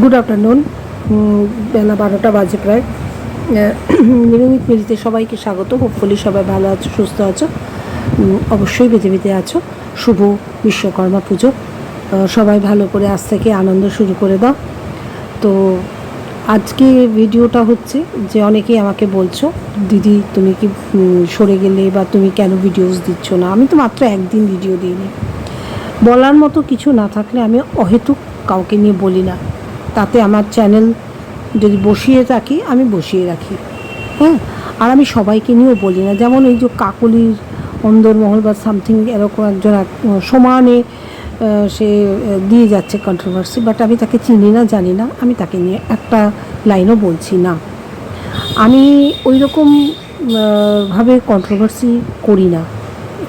Good afternoon বেলা বারোটা বাজে প্রায়। নিয়মিত মিলিতে সবাইকে স্বাগত। হোপফুলি সবাই ভালো আছো, সুস্থ আছো। অবশ্যই পৃথিবীতে আছো। শুভ বিশ্বকর্মা পুজো। সবাই ভালো করে আজ থেকে আনন্দ শুরু করে দাও। তো আজকে ভিডিওটা হচ্ছে যে অনেকেই আমাকে বলছো, দিদি, তুমি কি সরে গেলে বা তুমি কেন ভিডিওস দিচ্ছ না? আমি তো মাত্র একদিন ভিডিও দিইনি। বলার মতো কিছু না থাকলে আমি অহেতুক কাউকে নিয়ে বলি না। তাতে আমার চ্যানেল যদি বসিয়ে থাকি আমি বসিয়ে রাখি। হ্যাঁ? আর আমি সবাইকে নিয়েও বলি না। যেমন এই যে কাকলির অন্দরমহল বা সামথিং এরকম একজন এক- সমানে সে দিয়ে যাচ্ছে কন্ট্রোভার্সি বাট আমি তাকে চিনি না, জানি না। আমি তাকে নিয়ে একটা লাইনও বলছি না। আমি ওই রকম ভাবে কন্ট্রোভার্সি করি না।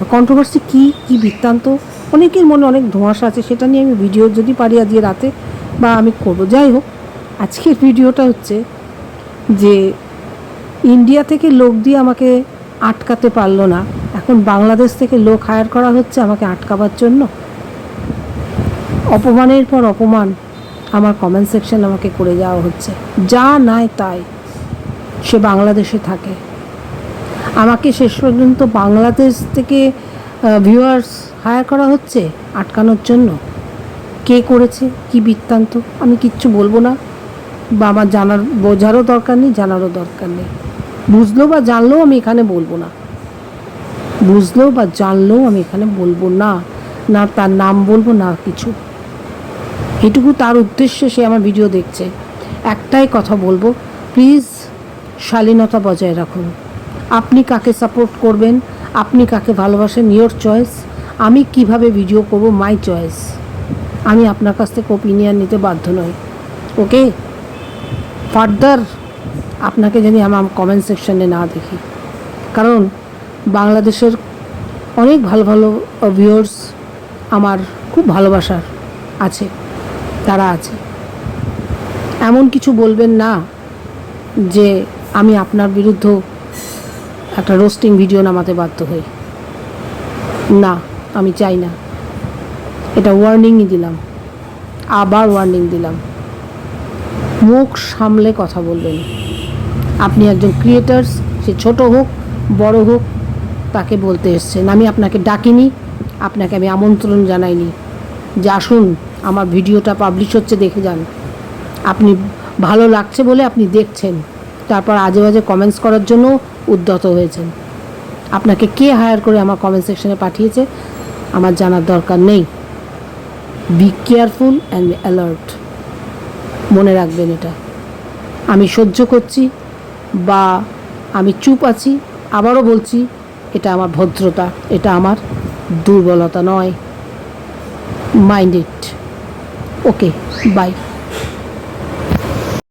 কন্ট্রোভার্সি কি কি বৃত্তান্ত? অনেকের মনে অনেক ধোঁয়াশা আছে। সেটা নিয়ে আমি ভিডিও যদি পারি আজকে রাতে বা আমি করব। যাই হোক, আজকের ভিডিওটা হচ্ছে যে ইন্ডিয়া থেকে লোক দিয়ে আমাকে আটকাতে পারল না। এখন বাংলাদেশ থেকে লোক হায়ার করা হচ্ছে আমাকে আটকাবার জন্য। অপমানের পর অপমান আমার কমেন্ট সেকশন আমাকে করে যাওয়া হচ্ছে। যা নাই তাই সে বাংলাদেশে থাকে। আমাকে শেষ পর্যন্ত বাংলাদেশ থেকে ভিউয়ার্স হায়ার করা হচ্ছে আটকানোর জন্য। কে করেছে, কি বৃত্তান্ত, আমি কিচ্ছু বলব না। বা আমার জানার, বোঝারও দরকার নেই, জানারও দরকার নেই। বুঝলো বা জানলেও আমি এখানে বলব না। বুঝলেও বা জানলেও আমি এখানে বলব না না তার নাম বলব, না কিছু। এটুকু তার উদ্দেশ্যে সে আমার ভিডিও দেখছে। একটাই কথা বলব, প্লিজ শালীনতা বজায় রাখুন। আপনি কাকে সাপোর্ট করবেন, আপনি কাকে ভালোবাসেন ইয়োর চয়েস আমি কীভাবে ভিডিও করব মাই চয়েস আমি আপনার কাছ থেকে ওপিনিয়ন নিতে বাধ্য নই ওকে ফার্দার আপনাকে জানি আমার কমেন্ট সেকশনে না দেখি, কারণ বাংলাদেশের অনেক ভালো ভালো ভিউয়ার্স আমার খুব ভালোবাসার আছে, তারা আছে। এমন কিছু বলবেন না যে আমি আপনার বিরুদ্ধ একটা রোস্টিং ভিডিও নামাতে বাধ্য হই। না, আমি চাই না। এটা ওয়ার্নিংই দিলাম। আবার ওয়ার্নিং দিলাম। মুখ সামলে কথা বলবেন। আপনি একজন ক্রিয়েটার্স সে ছোট হোক, বড় হোক, তাকে বলতে এসছেন। আমি আপনাকে ডাকিনি, আপনাকে আমি আমন্ত্রণ জানাইনি। যে আসুন, আমার ভিডিওটা পাবলিশ হচ্ছে, দেখে যান। আপনি ভালো লাগছে বলে আপনি দেখছেন। তারপর আজে বাজে কমেন্টস করার জন্য উদ্যত হয়েছেন। আপনাকে কে হায়ার করে আমার কমেন্ট সেকশনে পাঠিয়েছে, আমার জানার দরকার নেই। বি কেয়ারফুল অ্যান্ড অ্যালার্ট মনে রাখবেন এটা। আমি সহ্য করছি বা আমি চুপ আছি, আবারও বলছি, এটা আমার ভদ্রতা, এটা আমার দুর্বলতা নয়। Mind it okay bye